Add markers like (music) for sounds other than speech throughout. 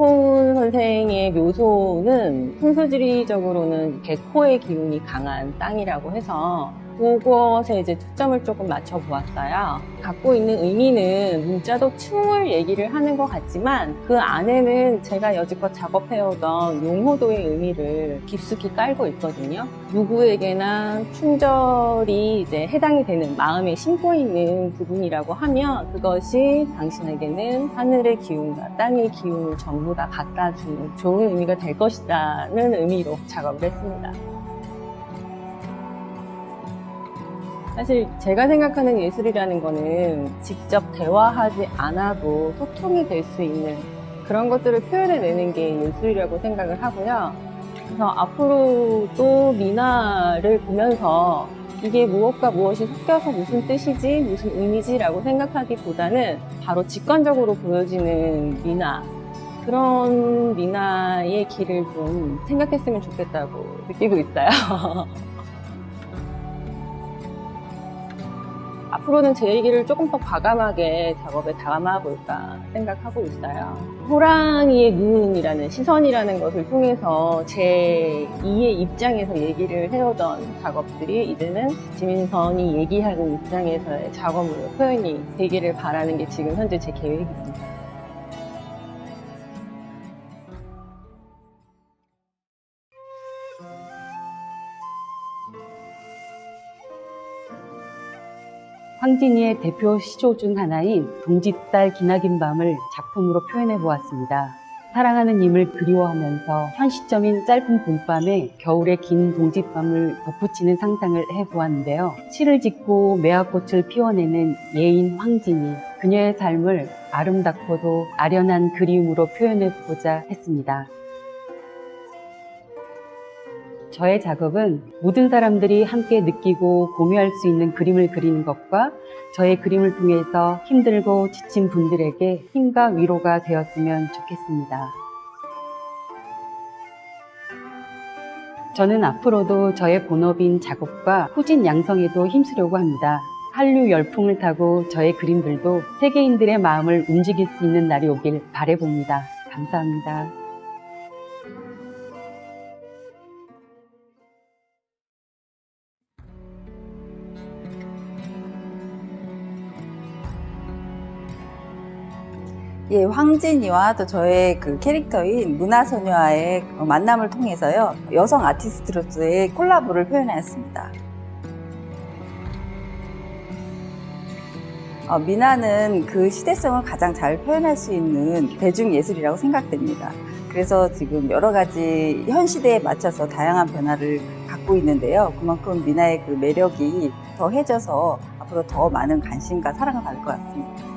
박호은 선생의 묘소는 풍수지리적으로는 개코의 기운이 강한 땅이라고 해서 그것에 이제 초점을 조금 맞춰 보았어요. 갖고 있는 의미는 문자도 충을 얘기를 하는 것 같지만 그 안에는 제가 여지껏 작업해오던 용호도의 의미를 깊숙이 깔고 있거든요. 누구에게나 충절이 이제 해당이 되는 마음에 심고 있는 부분이라고 하면 그것이 당신에게는 하늘의 기운과 땅의 기운을 전부 다 갖다 주는 좋은 의미가 될 것이라는 의미로 작업을 했습니다. 사실 제가 생각하는 예술이라는 거는 직접 대화하지 않아도 소통이 될 수 있는 그런 것들을 표현해내는 게 예술이라고 생각을 하고요. 그래서 앞으로도 미나를 보면서 이게 무엇과 무엇이 섞여서 무슨 뜻이지, 무슨 의미지라고 생각하기보다는 바로 직관적으로 보여지는 미나, 그런 미나의 길을 좀 생각했으면 좋겠다고 느끼고 있어요. (laughs) 앞으로는 제 얘기를 조금 더 과감하게 작업에 담아볼까 생각하고 있어요. 호랑이의 눈이라는 시선이라는 것을 통해서 제 2의 입장에서 얘기를 해오던 작업들이 이제는 지민선이 얘기하는 입장에서의 작업으로 표현이 되기를 바라는 게 지금 현재 제 계획입니다. 황진이의 대표 시조 중 하나인 동짓달 기나긴 밤을 작품으로 표현해 보았습니다. 사랑하는 님을 그리워하면서 현 시점인 짧은 봄밤에 겨울의 긴 동짓밤을 덧붙이는 상상을 해보았는데요. 시를 짓고 매화꽃을 피워내는 예인 황진이 그녀의 삶을 아름답고도 아련한 그리움으로 표현해보자 했습니다. 저의 작업은 모든 사람들이 함께 느끼고 공유할 수 있는 그림을 그리는 것과 저의 그림을 통해서 힘들고 지친 분들에게 힘과 위로가 되었으면 좋겠습니다. 저는 앞으로도 저의 본업인 작업과 후진 양성에도 힘쓰려고 합니다. 한류 열풍을 타고 저의 그림들도 세계인들의 마음을 움직일 수 있는 날이 오길 바래봅니다. 감사합니다. 예, 황진이와 또 저의 그 캐릭터인 문화소녀와의 만남을 통해서요, 여성 아티스트로서의 콜라보를 표현하였습니다. 어, 미나는 그 시대성을 가장 잘 표현할 수 있는 대중예술이라고 생각됩니다. 그래서 지금 여러 가지 현 시대에 맞춰서 다양한 변화를 갖고 있는데요. 그만큼 미나의 그 매력이 더해져서 앞으로 더 많은 관심과 사랑을 받을 것 같습니다.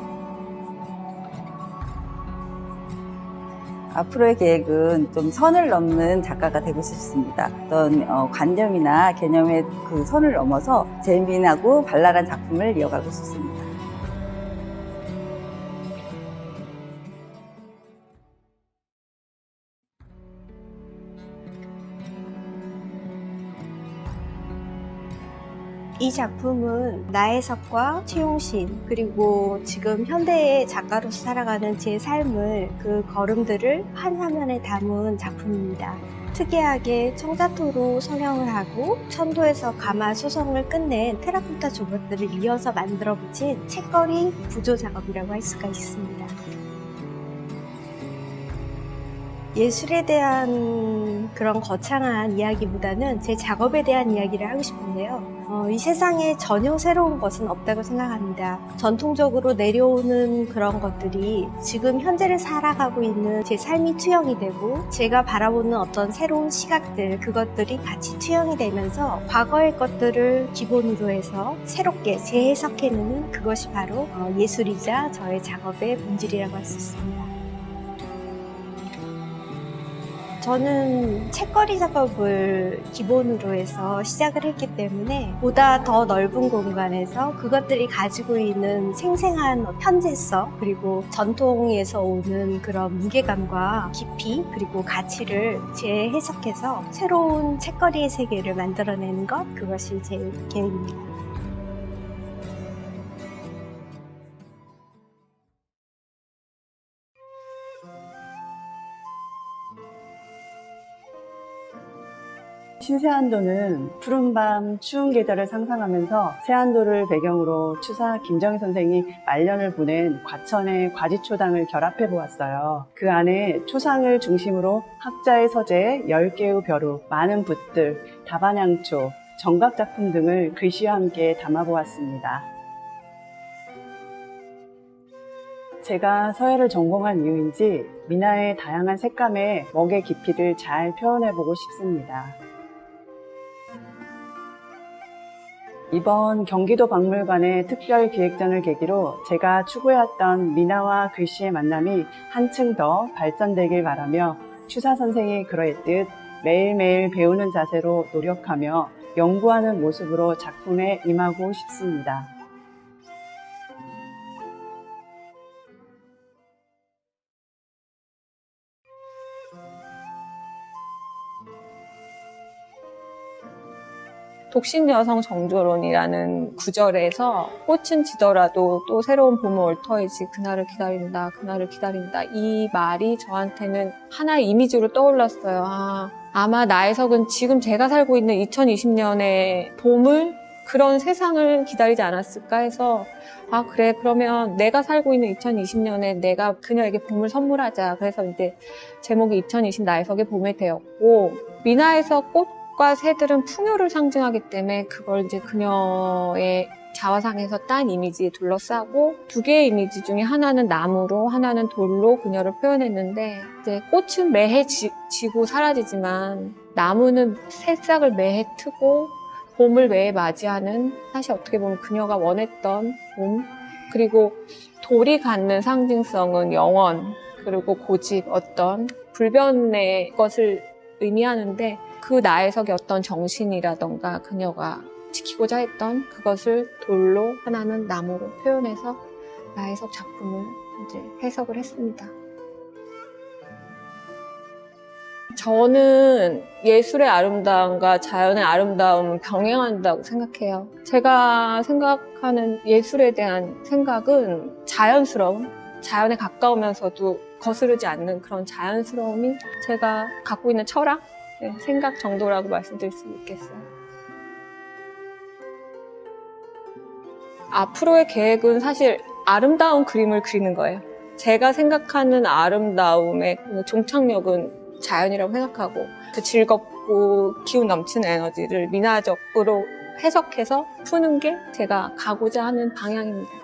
앞으로의 계획은 좀 선을 넘는 작가가 되고 싶습니다. 어떤 어, 관념이나 개념의 그 선을 넘어서 재미나고 발랄한 작품을 이어가고 싶습니다. 이 작품은 나혜석과 최용신 그리고 지금 현대의 작가로서 살아가는 제 삶을 그 걸음들을 한 화면에 담은 작품입니다. 특이하게 청자토로 성형을 하고 천도에서 가마 소성을 끝낸 테라코타 조각들을 이어서 만들어 붙인 책거리 구조 작업이라고 할 수가 있습니다. 예술에 대한 그런 거창한 이야기보다는 제 작업에 대한 이야기를 하고 싶은데요. 어, 이 세상에 전혀 새로운 것은 없다고 생각합니다. 전통적으로 내려오는 그런 것들이 지금 현재를 살아가고 있는 제 삶이 투영이 되고 제가 바라보는 어떤 새로운 시각들 그것들이 같이 투영이 되면서 과거의 것들을 기본으로 해서 새롭게 재해석해내는 그것이 바로 어, 예술이자 저의 작업의 본질이라고 할 수 있습니다. 저는 책거리 작업을 기본으로 해서 시작을 했기 때문에 보다 더 넓은 공간에서 그것들이 가지고 있는 생생한 현재성 그리고 전통에서 오는 그런 무게감과 깊이 그리고 가치를 재해석해서 새로운 책거리의 세계를 만들어내는 것 그것이 제 계획입니다. 신세한도는 푸른밤 추운 계절을 상상하면서 세한도를 배경으로 추사 김정희 선생이 말년을 보낸 과천의 과지초당을 결합해 보았어요. 그 안에 초상을 중심으로 학자의 서재, 10개의 벼루, 많은 붓들, 다반양초, 정각 작품 등을 글씨와 함께 담아 보았습니다. 제가 서예를 전공한 이유인지 미나의 다양한 색감의 먹의 깊이를 잘 표현해보고 싶습니다. 이번 경기도 박물관의 특별 기획전을 계기로 제가 추구해왔던 미나와 글씨의 만남이 한층 더 발전되길 바라며 추사 선생이 그러했듯 매일매일 배우는 자세로 노력하며 연구하는 모습으로 작품에 임하고 싶습니다. 독신 여성 정조론이라는 구절에서 꽃은 지더라도 또 새로운 봄은 올 터이지 그날을 기다린다 그날을 기다린다. 이 말이 저한테는 하나의 이미지로 떠올랐어요. 아, 아마 나혜석은 지금 제가 살고 있는 2020년의 봄을 그런 세상을 기다리지 않았을까 해서 아 그래 그러면 내가 살고 있는 2020년에 내가 그녀에게 봄을 선물하자. 그래서 이제 제목이 2020 나혜석의 봄이 되었고 미나에서 꽃 과 새들은 풍요를 상징하기 때문에 그걸 이제 그녀의 자화상에서 딴 이미지에 둘러싸고 두 개의 이미지 중에 하나는 나무로 하나는 돌로 그녀를 표현했는데 이제 꽃은 매해 지, 지고 사라지지만 나무는 새싹을 매해 트고 봄을 매해 맞이하는 사실 어떻게 보면 그녀가 원했던 봄? 그리고 돌이 갖는 상징성은 영원 그리고 고집 어떤 불변의 것을 의미하는데 그 나혜석의 어떤 정신이라던가 그녀가 지키고자 했던 그것을 돌로 하나는 나무로 표현해서 나혜석 작품을 이제 해석을 했습니다. 저는 예술의 아름다움과 자연의 아름다움을 병행한다고 생각해요. 제가 생각하는 예술에 대한 생각은 자연스러움, 자연에 가까우면서도 거스르지 않는 그런 자연스러움이 제가 갖고 있는 철학, 네, 생각 정도라고 말씀드릴 수 있겠어요. 앞으로의 계획은 사실 아름다운 그림을 그리는 거예요. 제가 생각하는 아름다움의 그 종착역은 자연이라고 생각하고 그 즐겁고 기운 넘치는 에너지를 미나적으로 해석해서 푸는 게 제가 가고자 하는 방향입니다.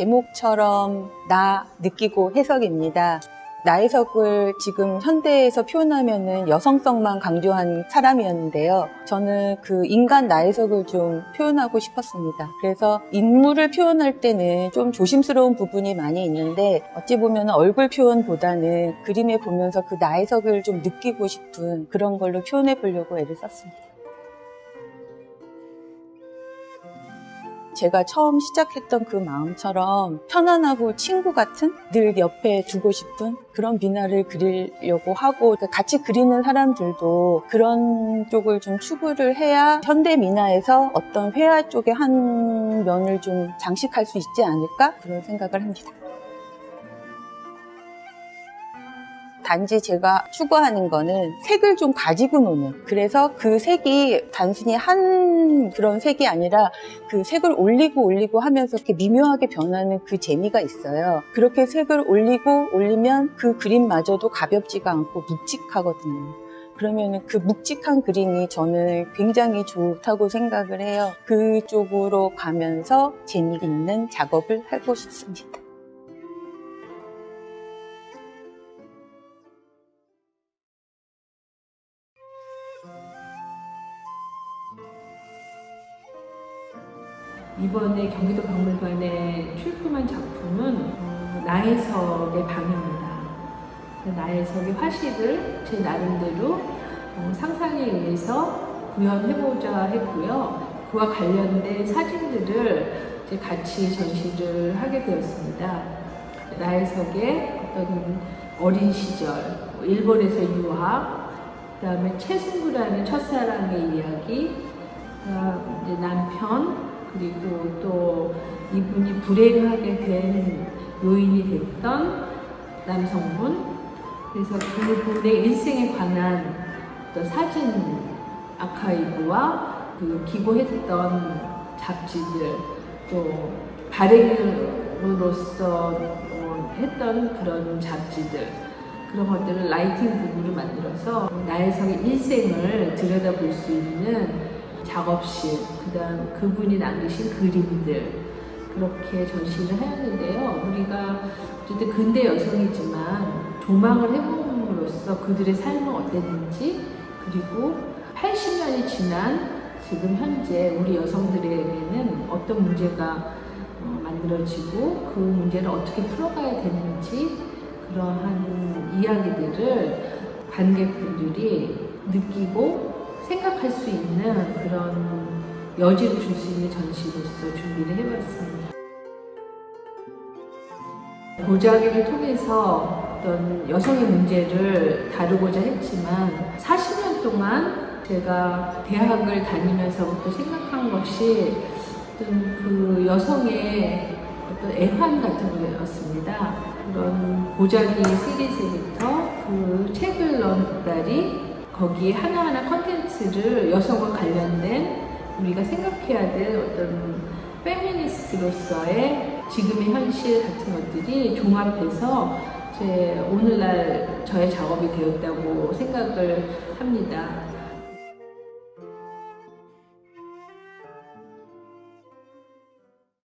제목처럼 나 느끼고 해석입니다. 나 해석을 지금 현대에서 표현하면은 여성성만 강조한 사람이었는데요. 저는 그 인간 나 해석을 좀 표현하고 싶었습니다. 그래서 인물을 표현할 때는 좀 조심스러운 부분이 많이 있는데 어찌 보면 얼굴 표현보다는 그림에 보면서 그 나 해석을 좀 느끼고 싶은 그런 걸로 표현해 보려고 애를 썼습니다. 제가 처음 시작했던 그 마음처럼 편안하고 친구 같은 늘 옆에 두고 싶은 그런 미나를 그리려고 하고 같이 그리는 사람들도 그런 쪽을 좀 추구를 해야 현대 미나에서 어떤 회화 쪽의 한 면을 좀 장식할 수 있지 않을까 그런 생각을 합니다. 단지 제가 추구하는 거는 색을 좀 가지고 노는 그래서 그 색이 단순히 한 그런 색이 아니라 그 색을 올리고 올리고 하면서 이렇게 미묘하게 변하는 그 재미가 있어요. 그렇게 색을 올리고 올리면 그 그림마저도 가볍지가 않고 묵직하거든요. 그러면 그 묵직한 그림이 저는 굉장히 좋다고 생각을 해요. 그쪽으로 가면서 재미있는 작업을 하고 싶습니다. 이번에 경기도 박물관에 출품한 작품은 어, 나혜석의 방입니다. 나혜석의 화식을 제 나름대로 어, 상상에 의해서 구현해보자 했고요. 그와 관련된 사진들을 이제 같이 전시를 하게 되었습니다. 나혜석의 어떤 어린 시절, 뭐 일본에서 유학, 그 다음에 최승구라는 첫사랑의 이야기, 남편, 그리고 또 이분이 불행하게 된 요인이 됐던 남성분. 그래서 그분의 일생에 관한 어떤 사진 아카이브와 그 기고했던 잡지들 또 발행으로서 어, 했던 그런 잡지들 그런 것들을 라이팅 부분으로 만들어서 나혜성의 일생을 들여다볼 수 있는 작업실 그 다음 그분이 남기신 그림들 그렇게 전시를 하였는데요. 우리가 어쨌든 근대 여성이지만 조망을 해봄으로써 그들의 삶은 어땠는지 그리고 80년이 지난 지금 현재 우리 여성들에게는 어떤 문제가 어, 만들어지고 그 문제를 어떻게 풀어가야 되는지 그러한 이야기들을 관객분들이 느끼고 생각할 수 있는 그런 여지를 줄 수 있는 전시로서 준비를 해봤습니다. 보자기를 통해서 어떤 여성의 문제를 다루고자 했지만 40년 동안 제가 대학을 다니면서부터 생각한 것이 어떤 그 여성의 어떤 애환 같은 거였습니다. 그런 보자기 시리즈부터 그 책을 넣었다리 거기에 하나하나 컨텐츠를 여성과 관련된 우리가 생각해야 될 어떤 페미니스트로서의 지금의 현실 같은 것들이 종합해서 제 오늘날 저의 작업이 되었다고 생각을 합니다.